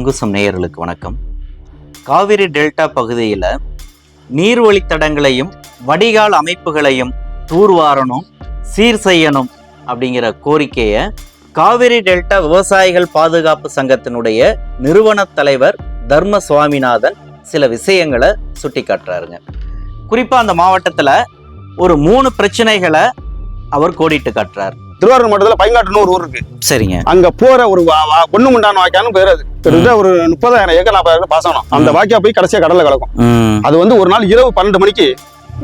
அங்குசம் நேயர்களுக்கு வணக்கம். காவிரி டெல்டா பகுதியில் நீர்வழித்தடங்களையும் வடிகால் அமைப்புகளையும் தூர்வாரணும் சீர் செய்யணும் அப்படிங்கிற கோரிக்கையை காவிரி டெல்டா விவசாயிகள் பாதுகாப்பு சங்கத்தினுடைய நிறுவன தலைவர் தர்ம சுவாமிநாதன் சில விஷயங்களை சுட்டி காட்டுறாருங்க குறிப்பாக அந்த மாவட்டத்தில் ஒரு மூணு பிரச்சனைகளை அவர் கோடிட்டு காட்டுறார். திருவாரூர் மாவட்டத்தில் பைங்காட்டுன்னு ஒரு ஊர் இருக்கு. சரிங்க. அங்க போற ஒரு பொண்ணு முண்டான வாய்க்கான்னு பேர் அது. கிட்டத்தட்ட ஒரு முப்பதாயிரம் ஏக்கர் நாற்பதாயிரம் பாசனம் அந்த. வாய்க்கா போய் கடைசியா கடல்ல கலக்கும். ம். அது வந்து ஒரு நாள் இரவு பன்னெண்டு மணிக்கு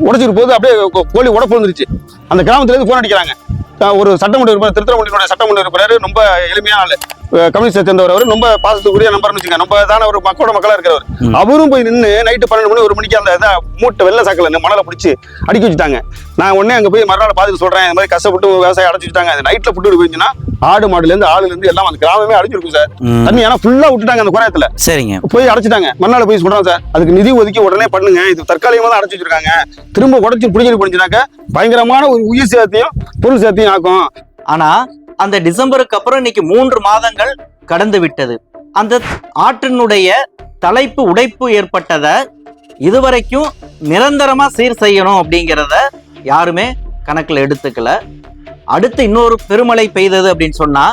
உடச்சிட்டு போது அப்படியே கோழி உடப்பு வந்துருச்சு அந்த கிராமத்துல இருந்து போன் அடிக்கிறாங்க. ஒரு சட்டமன்ற உறுப்பினர் திருத்திரமணியோட சட்டமன்ற உறுப்பினர் ரொம்ப எளிமையான ஆளு. கம்யூனிஸ்டை சேர்ந்தவர் அவர். ரொம்ப பாசத்துக்குரிய நம்பர்னு வச்சுங்க நம்ம தானே ஒரு மக்களோட மக்களா இருக்கிறவர். அவரும் போய் நின்று நைட்டு பன்னெண்டு மணி ஒரு மணிக்கு அந்த இதை மூட்டை வெள்ளை சாக்கில் மணலை பிடிச்சி அடிக்க வச்சுட்டாங்க. நான் உடனே அங்க போய் மறுநாள் பார்த்துட்டு சொல்றேன். இந்த மாதிரி கஷ்டப்பட்டு விவசாயம் அடைச்சு வச்சுட்டாங்க. அந்த நைட்ல புட்டு போயிருந்துச்சுன்னா ஆடு மாடுல இருந்து ஆளுல இருந்து எல்லாம் அந்த கிராமமே அடைஞ்சிருக்கும் சார். தண்ணி ஏன்னா ஃபுல்லா விட்டுட்டாங்க அந்த குறையத்துல. சரிங்க. போய் அடைச்சிட்டாங்க. மறுநாள் போய் சொல்றாங்க சார். அதுக்கு நிதி ஒதுக்கி உடனே பண்ணுங்க. இது தற்காலிகமா தான் அடைச்சு வச்சிருக்காங்க. திரும்ப உடச்சி புடிஞ்சு பண்ணிச்சுனாக்க பயங்கரமான ஒரு உயிர் சேதத்தையும் பொருள் சேதத்தையும் ஆக்கும். ஆனா அந்த டிசம்பருக்கு அப்புறம் இன்னைக்கு மூன்று மாதங்கள் கடந்து விட்டது. அந்த ஆற்றினுடைய தலைப்பு உடைப்பு ஏற்பட்டதை இதுவரைக்கும் நிரந்தரமா சீர் செய்யணும் அப்படிங்கிறத யாருமே கணக்கில் எடுத்துக்கல. அடுத்து இன்னொரு பெருமழை பெய்தது அப்படின்னு சொன்னா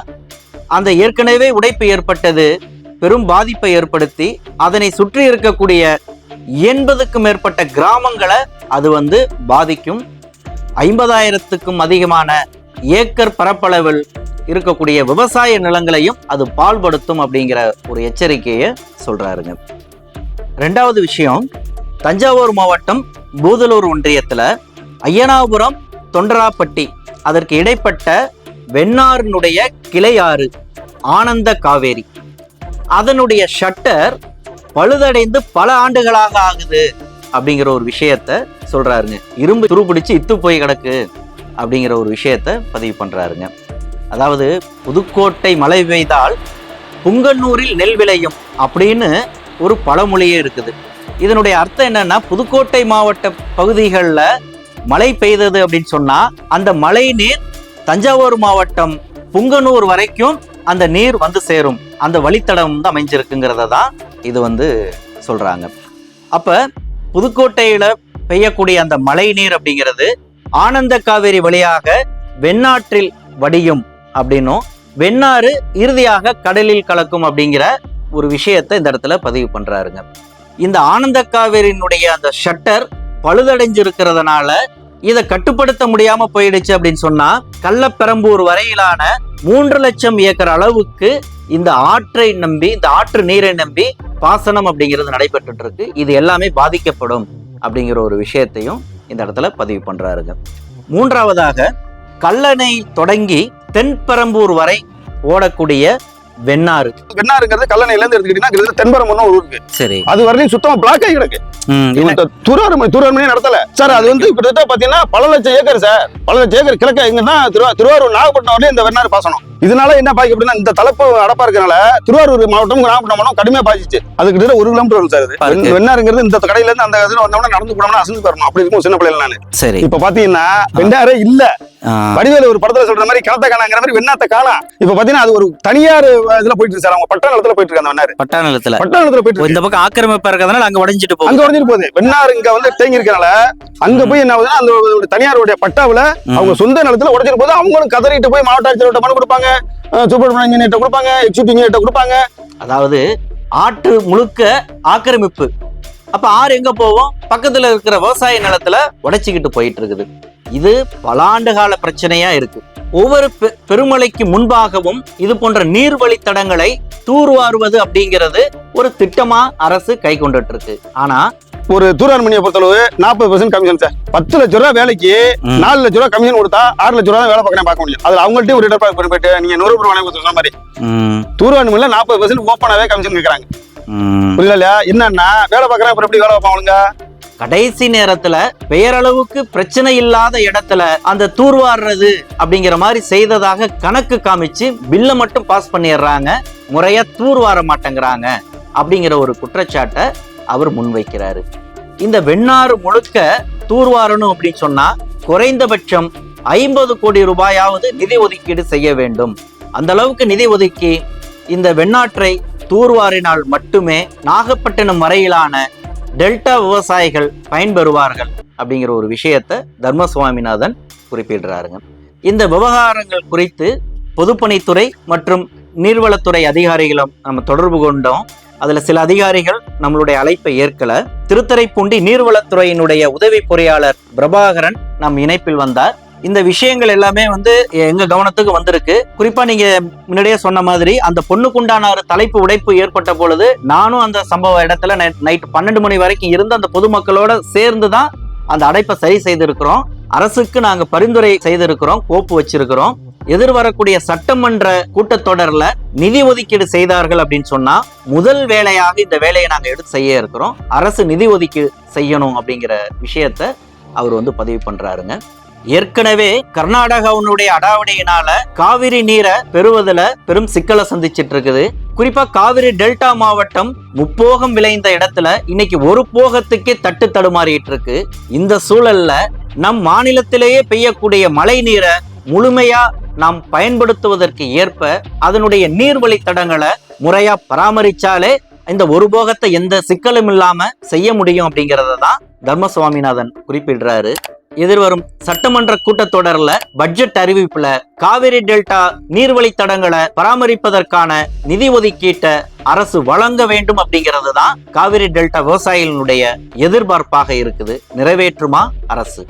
அந்த ஏற்கனவே உடைப்பு ஏற்பட்டது பெரும் பாதிப்பை ஏற்படுத்தி அதனை சுற்றி இருக்கக்கூடிய எண்பதுக்கும் மேற்பட்ட கிராமங்களை அது வந்து பாதிக்கும். ஐம்பதாயிரத்துக்கும் அதிகமான ஏக்கர் பரப்பளவில் இருக்கக்கூடிய விவசாய நிலங்களையும் அது பால்படுத்தும் அப்படிங்கிற ஒரு எச்சரிக்கையை சொல்கிறாருங்க ரெண்டாவது விஷயம் தஞ்சாவூர் மாவட்டம் பூதலூர் ஒன்றியத்தில் ஐயனாபுரம் தொண்டராப்பட்டி அதற்கு இடைப்பட்ட வெண்ணாறினுடைய கிளையாறு ஆனந்த காவேரி. அதனுடைய ஷட்டர் பழுதடைந்து பல ஆண்டுகளாக ஆகுது அப்படிங்கிற ஒரு விஷயத்த சொல்றாருங்க. இரும்பு துருப்பிடிச்சு இத்து போய் கிடக்கு. அப்படிங்கிற ஒரு விஷயத்த பதிவு பண்ணுறாருங்க அதாவது புதுக்கோட்டை மழை பெய்தால் புங்கன்னூரில் நெல் விளையும் அப்படின்னு ஒரு பழமொழியே இருக்குது. இதனுடைய அர்த்தம் என்னன்னா புதுக்கோட்டை மாவட்ட பகுதிகளில் மழை பெய்தது அப்படின்னு சொன்னால் அந்த மழை நீர் தஞ்சாவூர் மாவட்டம் புங்கனூர் வரைக்கும் அந்த நீர் வந்து சேரும். அந்த வழித்தடம் வந்து அமைஞ்சிருக்குங்கிறத தான் இது வந்து சொல்கிறாங்க அப்போ புதுக்கோட்டையில் பெய்யக்கூடிய அந்த மழை நீர் அப்படிங்கிறது ஆனந்த காவேரி வழியாக வெண்ணாற்றில் வடியும் அப்படின்னும் வெண்ணாறு இறுதியாக கடலில் கலக்கும் அப்படிங்கிற ஒரு விஷயத்தை இந்த இடத்துல பதிவு பண்றாருங்க. இந்த ஆனந்த காவேரியினுடைய அந்த ஷட்டர் பழுதடைஞ்சிருக்கிறதுனால இதை கட்டுப்படுத்த முடியாம போயிடுச்சு அப்படின்னு சொன்னா கள்ளப்பெரம்பூர் வரையிலான மூன்று லட்சம் ஏக்கர் அளவுக்கு இந்த ஆற்றை நம்பி இந்த ஆற்று நீரை நம்பி பாசனம் அப்படிங்கிறது நடைபெற்று இருக்கு. இது எல்லாமே பாதிக்கப்படும் அப்படிங்கிற ஒரு விஷயத்தையும் இந்த இடத்துல பதிவு பண்றாருங்க. மூன்றாவதாக கல்லணை தொடங்கி தென்பெரம்பூர் வரை ஓடக்கூடிய வெண்ணாறு. வெண்ணாருங்கிறது கல்லணையில இருந்து எடுத்துக்கிட்டீங்கன்னா தென்பரம்னு ஒரு ஊர் இருக்கு சரி. அது வரையும் சுத்தமா பிளாக் ஆகி கிடக்கு. ம், என்ன- இவன் துருவாரூர் துருவாரூர் நடத்தல. சார் அது வந்து கிட்டத்தட்ட பாத்தீங்கன்னா பல லட்சம் ஏக்கர் சார். பல லட்சம் ஏக்கர் கிழக்க எங்கன்னா திருவா திருவாரூர் நாகப்பட்டினம் வரையும் இந்த வெண்ணாறு பாசனம். இதனால என்ன பாதிக்கு அப்படின்னா இந்த தலைப்பு அடப்பா இருக்கனால திருவாரூர் மாவட்டம் நாகப்பட்டினம் கடுமையா பாதிச்சு அது கிட்டத்தட்ட ஒரு கிலோமீட்டர் வரும் சார் வெண்ணாருங்கிறது இந்த கடையில இருந்து அந்த வந்தோம்னா நடந்து போனோம்னா அசந்து போயிடணும். அப்படி இருக்கும் சின்ன பிள்ளைல நானு சரி. இப்ப பாத்தீங்கன்னா வெண்ணாரே இல்ல. வடிவேல ஒரு படத்துல சொல்ற மாதிரி கிணத்த காணாங்கிற மாதிரி வெண்ணாத்த காணா. இப்ப பாத்தீங்கன்னா அது ஒரு தனியார் இதுல போயிட்டு சார். அவங்க பட்ட நிலத்துல போயிட்டு இருக்கு அந்த வெண்ணாறு பட்டா நிலத்துல. பட்ட நிலத்துல போயிட்டு. இந்த பக்கம் ஆக்கிரமிப்பா இருக்கிறதுனால அங்க உடைஞ்சிட்டு அங்க போகுது உடஞ்சிட்டு போகுது. வெண்ணாறு இங்க வந்து தேங்கி இருக்கனால அங்க போய் என்ன ஆகுதுன்னா அந்த தனியாருடைய பட்டாவுல. அவங்க சொந்த நிலத்துல உடஞ்சிட்டு போது அவங்களும் கதறிட்டு போய் மாவட்ட ஆட்சியர்கிட்ட மனு கொடுப்பாங்க. சூப்பர் இன்ஜினியர்கிட்ட கொடுப்பாங்க. எக்ஸிக்யூட்டிவ் கொடுப்பாங்க. அதாவது ஆற்று முழுக்க ஆக்கிரமிப்பு. அப்ப ஆறு எங்க போவோம் பக்கத்துல இருக்கிற விவசாய நிலத்துல உடைச்சிக்கிட்டு போயிட்டு இருக்குது. இது பல ஆண்டு கால பிரச்சனையா இருக்கு. ஒவ்வொரு பெ- பெருமழைக்கு முன்பாகவும் இது போன்ற நீர்வழித்தடங்களை தூர்வாருவது அப்படிங்கிறது ஒரு திட்டமா அரசு கை கொண்டுட்டு இருக்கு ஆனா ஒரு தூரான் மணியை பொறுத்தளவு நாற்பது பர்சன்ட் கமிஷன் சார் பத்து லட்ச ரூபா வேலைக்கு. நாலு லட்ச ரூபா கமிஷன் கொடுத்தா ஆறு லட்ச ரூபா வேலை பார்க்கணும் பார்க்க முடியும். அதுல அவங்கள்ட்ட ஒரு இடப்பா போயிட்டு நீங்க நூறு ரூபாய் வாங்கி சொன்ன மாதிரி. மணில நாற்பது பர்சன்ட் ஓப்பனாவே கமிஷன் கேட்கறாங்க. புரியல என்னன்னா வேலை பார்க்கறேன் அப்புறம் எப்படி வேலை பார்ப்பாங்க கடைசி நேரத்துல பெயரளவுக்கு பிரச்சனை இல்லாத இடத்துல அந்த தூர்வாடுறது அப்படிங்கிற மாதிரி செய்ததாக கணக்கு காமிச்சு பில்லை மட்டும் பாஸ் பண்ணிடுறாங்க. முறையா தூர்வார மாட்டேங்கிறாங்க அப்படிங்கிற ஒரு குற்றச்சாட்டை அவர் முன்வைக்கிறாரு. இந்த வெண்ணாறு முழுக்க தூர்வாரணும் அப்படின்னு சொன்னா குறைந்தபட்சம் ஐம்பது கோடி ரூபாயாவது நிதி ஒதுக்கீடு செய்ய வேண்டும். அந்த அளவுக்கு நிதி ஒதுக்கி இந்த வெண்ணாற்றை தூர்வாரினால் மட்டுமே நாகப்பட்டினம் வரையிலான டெல்டா விவசாயிகள் பயன்பெறுவார்கள் அப்படிங்கிற ஒரு விஷயத்தை தர்ம சுவாமிநாதன் குறிப்பிடுறாருங்க. இந்த விவகாரங்கள் குறித்து பொதுப்பணித்துறை மற்றும் நீர்வளத்துறை அதிகாரிகளும் நம்ம தொடர்பு கொண்டோம். அதில் சில அதிகாரிகள் நம்மளுடைய அழைப்பை ஏற்கல. திருத்தரைப்பூண்டி நீர்வளத்துறையினுடைய உதவி பொறியாளர் பிரபாகரன் நம் இணைப்பில் வந்தார். இந்த விஷயங்கள் எல்லாமே வந்து எங்க கவனத்துக்கு வந்திருக்கு. குறிப்பா நீங்க முன்னாடியே சொன்ன மாதிரி அந்த பொண்ணுக்குண்டான ஒரு தலைப்பு உடைப்பு ஏற்பட்ட பொழுது நானும் அந்த சம்பவ இடத்துல நைட் பன்னெண்டு மணி வரைக்கும் இருந்து அந்த பொதுமக்களோட சேர்ந்து தான் அந்த அடைப்பை சரி செய்திருக்கிறோம். அரசுக்கு நாங்க பரிந்துரை செய்திருக்கிறோம் கோப்பு வச்சிருக்கிறோம். எதிர்வரக்கூடிய சட்டமன்ற கூட்டத்தொடர்ல நிதி ஒதுக்கீடு செய்தார்கள் அப்படின்னு சொன்னா முதல் வேலையாக இந்த வேலையை நாங்க எடுத்து செய்ய இருக்கிறோம். அரசு நிதி ஒதுக்கீடு செய்யணும் அப்படிங்கிற விஷயத்த அவர் வந்து பதிவு பண்றாருங்க. ஏற்கனவே கர்நாடகாவுடைய அடாவடியினால காவிரி நீரை பெறுவதுல பெரும் சிக்கலை சந்திச்சிட்டு இருக்குது குறிப்பா காவிரி டெல்டா மாவட்டம் முப்போகம் விளைந்த இடத்துல இன்னைக்கு ஒரு போகத்துக்கே தட்டு தடுமாறிட்டு இருக்கு இந்த சூழல்ல நம் மாநிலத்திலேயே பெய்யக்கூடிய மழை நீரை முழுமையா நாம் பயன்படுத்துவதற்கு ஏற்ப அதனுடைய நீர்வழி தடங்களை முறையா பராமரிச்சாலே இந்த ஒரு போகத்தை எந்த சிக்கலும் இல்லாம செய்ய முடியும் அப்படிங்கறத தான் தர்ம சுவாமிநாதன் குறிப்பிடுறாரு. எதிர்வரும் சட்டமன்ற கூட்டத்தொடர்ல பட்ஜெட் அறிவிப்புல காவிரி டெல்டா நீர்வழி தடங்களை பராமரிப்பதற்கான நிதி ஒதுக்கீட்டை அரசு வழங்க வேண்டும் அப்படிங்கிறது தான் காவிரி டெல்டா விவசாயிகளுடைய எதிர்பார்ப்பாக இருக்குது. நிறைவேற்றுமா அரசு?